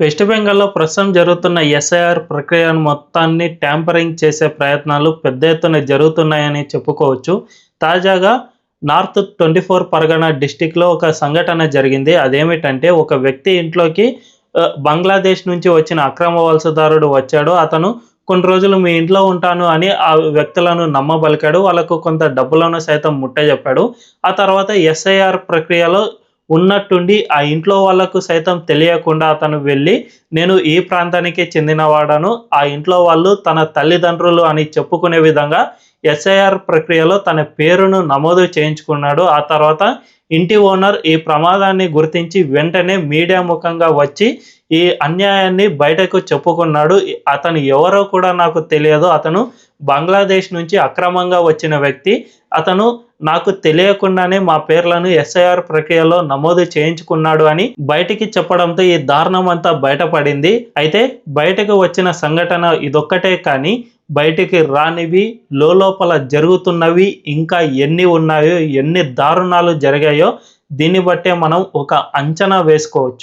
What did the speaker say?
West బెంగాల్లో ప్రస్తుతం జరుగుతున్న ఎస్ఐఆర్ ప్రక్రియను మొత్తాన్ని ట్యాంపరింగ్ చేసే ప్రయత్నాలు పెద్ద ఎత్తున జరుగుతున్నాయని చెప్పుకోవచ్చు. తాజాగా నార్త్ ట్వంటీ ఫోర్ పరగణ డిస్టిక్లో ఒక సంఘటన జరిగింది. అదేమిటంటే ఒక వ్యక్తి ఇంట్లోకి బంగ్లాదేశ్ నుంచి వచ్చిన అక్రమ వలసదారుడు వచ్చాడు. అతను కొన్ని రోజులు మీ ఇంట్లో ఉంటాను అని ఆ వ్యక్తులను నమ్మబలికాడు. వాళ్ళకు కొంత డబ్బులను సైతం ముట్టజెప్పాడు. ఆ తర్వాత ఎస్ఐఆర్ ప్రక్రియలో ఉన్నట్టుండి ఆ ఇంట్లో వాళ్ళకు సైతం తెలియకుండా అతను వెళ్ళి నేను ఈ ప్రాంతానికి చెందినవాడను. ఆ ఇంట్లో వాళ్ళు తన తల్లిదండ్రులు అని చెప్పుకునే విధంగా ఎస్ఐఆర్ ప్రక్రియలో తన పేరును నమోదు చేయించుకున్నాడు. ఆ తర్వాత ఇంటి ఓనర్ ఈ ప్రమాదాన్ని గుర్తించి వెంటనే మీడియా ముఖంగా వచ్చి ఈ అన్యాయాన్ని బయటకు చెప్పుకున్నాడు. అతను ఎవరో కూడా నాకు తెలియదు. అతను బంగ్లాదేశ్ నుంచి అక్రమంగా వచ్చిన వ్యక్తి. అతను నాకు తెలియకుండానే మా పేర్లను ఎస్ఐఆర్ ప్రక్రియలో నమోదు చేయించుకున్నాడు అని బయటికి చెప్పడంతో ఈ దారుణం అంతా బయటపడింది. అయితే బయటకు వచ్చిన సంఘటన ఇదొక్కటే కానీ బయటికి రానివి లోపల జరుగుతున్నవి ఇంకా ఎన్ని ఉన్నాయో ఎన్ని దారుణాలు జరిగాయో దీన్ని బట్టే మనం ఒక అంచనా వేసుకోవచ్చు.